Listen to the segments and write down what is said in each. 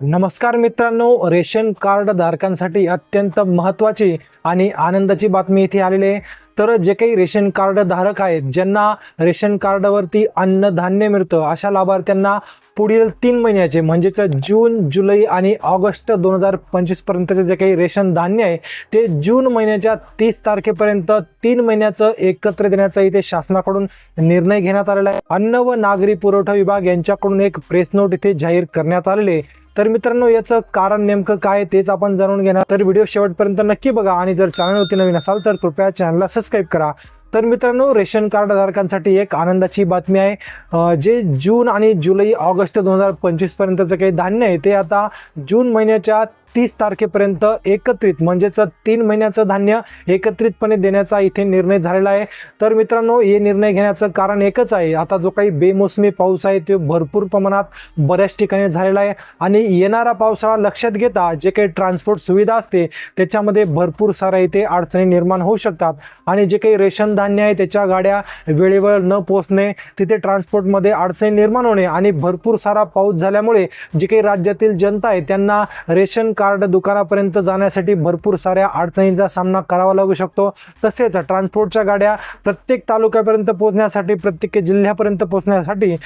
नमस्कार मित्रांनो ration card धारकांसाठी अत्यंत महत्त्वाची आणि आनंदाची बातमी इथे आलेली आहे. तर जे काही रेशन कार्ड धारक आहेत ज्यांना रेशन कार्डवरती अन्नधान्य मिळतं अशा लाभार्थ्यांना पुढील तीन महिन्याचे म्हणजेच जून जुलै आणि ऑगस्ट दोन हजार पंचवीसपर्यंतचे जे काही रेशन धान्य आहे ते जून महिन्याच्या तीस तारखेपर्यंत तीन महिन्याचं एकत्र देण्याचा इथे शासनाकडून निर्णय घेण्यात आलेला आहे. अन्न व नागरी पुरवठा विभाग यांच्याकडून एक प्रेस नोट इथे जाहीर करण्यात आलेले तर मित्रांनो याचं कारण नेमकं काय आहे तेच आपण जाणून घेणार. तर व्हिडिओ शेवटपर्यंत नक्की बघा आणि जर चॅनलवरती नवीन असाल तर कृपया चॅनलला सबस्क्राईब करा. तर मित्रांनो रेशन कार्ड धारकांसाठी एक आनंदाची बातमी आहे. जे जून आणि जुलै ऑगस्ट दोन हजार पंचवीसपर्यंतचं काही धान्य आहे ते आता जून महिन्याच्या तीस तारखेपर्यंत एकत्रित म्हणजेच तीन महिन्याचं धान्य एकत्रितपणे देण्याचा इथे निर्णय झालेला आहे. तर मित्रांनो हे निर्णय घेण्याचं कारण एकच आहे. आता जो काही बेमोसमी पाऊस आहे तो भरपूर प्रमाणात बऱ्याच ठिकाणी झालेला आहे. आणि येणारा पावसाळा लक्षात घेता जे काही ट्रान्सपोर्ट सुविधा असते त्याच्यामध्ये भरपूर साऱ्या इथे अडचणी निर्माण होऊ शकतात. आणि जे काही रेशन धान्य आहे त्याच्या गाड्या वेळेवर न पोचणे तिथे ट्रान्सपोर्टमध्ये अडचणी निर्माण होणे आणि भरपूर सारा पाऊस झाल्यामुळे जे काही राज्यातील जनता आहे त्यांना रेशन कार्ड दुकानापर्यंत जाण्यासाठी भरपूर साऱ्या अडचणींचा सामना करावा लागू शकतो. तसेच ट्रान्सपोर्टच्या गाड्या प्रत्येक तालुक्यापर्यंत पोहोचण्यासाठी प्रत्येक जिल्ह्यापर्यंत पोहोचण्यासाठी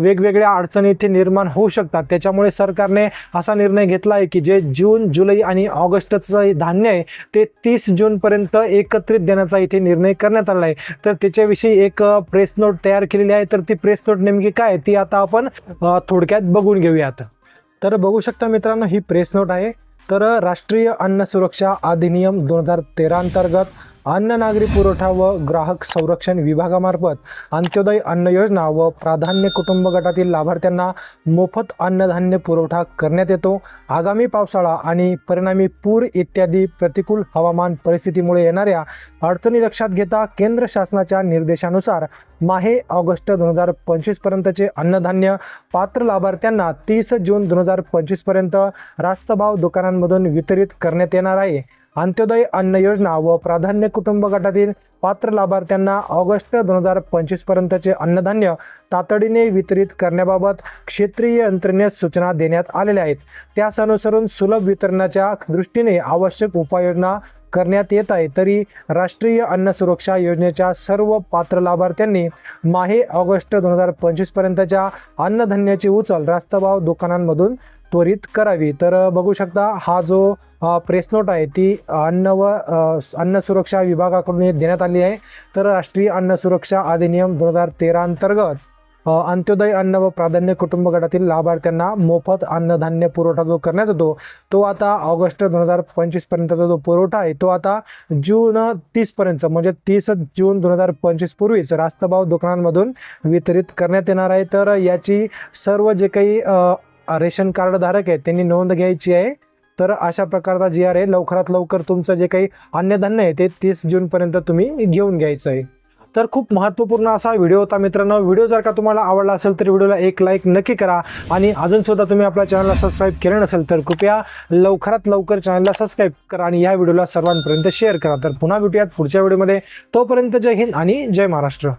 वेगवेगळ्या अडचणी इथे निर्माण होऊ शकतात. त्याच्यामुळे सरकारने असा निर्णय घेतला आहे की जे जून जुलै आणि ऑगस्टचं धान्य आहे ते तीस जूनपर्यंत एकत्रित देण्याचा इथे निर्णय करण्यात आला आहे. तर त्याच्याविषयी एक प्रेस नोट तयार केलेली आहे. तर ती प्रेस नोट नेमकी काय ती आता आपण थोडक्यात बघून घेऊयात. तर बघू शकता मित्रांनो ही प्रेस नोट आहे. तर राष्ट्रीय अन्न सुरक्षा अधिनियम दोन हजार तेरा अंतर्गत अन्न नागरी पुरवठा व ग्राहक संरक्षण विभागामार्फत अंत्योदय अन्न योजना व प्राधान्य कुटुंब गटातील लाभार्थ्यांना मोफत अन्नधान्य पुरवठा करण्यात येतो. आगामी पावसाळा आणि परिणामी पूर इत्यादी प्रतिकूल हवामान परिस्थितीमुळे येणाऱ्या अडचणी लक्षात घेता केंद्र शासनाच्या निर्देशानुसार माहे ऑगस्ट दोन हजार पंचवीसपर्यंतचे अन्नधान्य पात्र लाभार्थ्यांना तीस जून दोन हजार पंचवीसपर्यंत रास्तभाव दुकानांमधून वितरित करण्यात येणार आहे. अंत्योदय अन्न योजना व प्राधान्य कुटुंब गटातील पात्र लाभार्थ्यांना ऑगस्ट दोन हजार पंचवीसपर्यंतचे अन्नधान्य तातडीने वितरित करण्याबाबत क्षेत्रीय यंत्रणेस सूचना देण्यात आलेल्या आहेत. त्यास अनुसरून सुलभ वितरणाच्या दृष्टीने आवश्यक उपाययोजना करण्यात येत आहे. तरी राष्ट्रीय अन्न सुरक्षा योजनेच्या सर्व पात्र लाभार्थ्यांनी माहे ऑगस्ट दोन हजार पंचवीसपर्यंतच्या अन्नधान्याची उचल रास्तभाव दुकानांमधून त्वरित करावी. तर बघू शकता हा जो प्रेस नोट आहे ती अन्न व अन्न सुरक्षा विभागाकडून देण्यात आली आहे. तर राष्ट्रीय अन्न सुरक्षा अधिनियम दोन हजार तेरा अंतर्गत अंत्योदय अन्न व प्राधान्य कुटुंब गटातील लाभार्थ्यांना मोफत अन्नधान्य पुरवठा जो करण्यात येतो तो आता ऑगस्ट दोन हजार पंचवीसपर्यंतचा जो पुरवठा आहे तो आता जून तीसपर्यंत म्हणजे तीस जून दोन हजार पंचवीस पूर्वीच रास्तभाव दुकानांमधून वितरित करण्यात येणार आहे. तर याची सर्व जे काही रेशन कार्ड धारक आहेत त्यांनी नोंद घ्यायची आहे. तर अशा प्रकारचा जी आर आहे लवकरात लवकर तुमचं जे काही अन्नधान्य आहे ते तीस जूनपर्यंत तुम्ही घेऊन घ्यायचं आहे. तर खूप महत्त्वपूर्ण असा व्हिडिओ होता मित्रांनो. व्हिडिओ जर का तुम्हाला आवडला असेल तर व्हिडिओला एक लाईक नक्की करा. आणि अजून सुद्धा तुम्ही आपल्या चॅनलला सबस्क्राईब केलं नसेल तर कृपया लवकरात लवकर चॅनलला सबस्क्राईब करा आणि या व्हिडिओला सर्वांपर्यंत शेअर करा. तर पुन्हा भेटूयात पुढच्या व्हिडिओमध्ये. तोपर्यंत जय हिंद आणि जय महाराष्ट्र.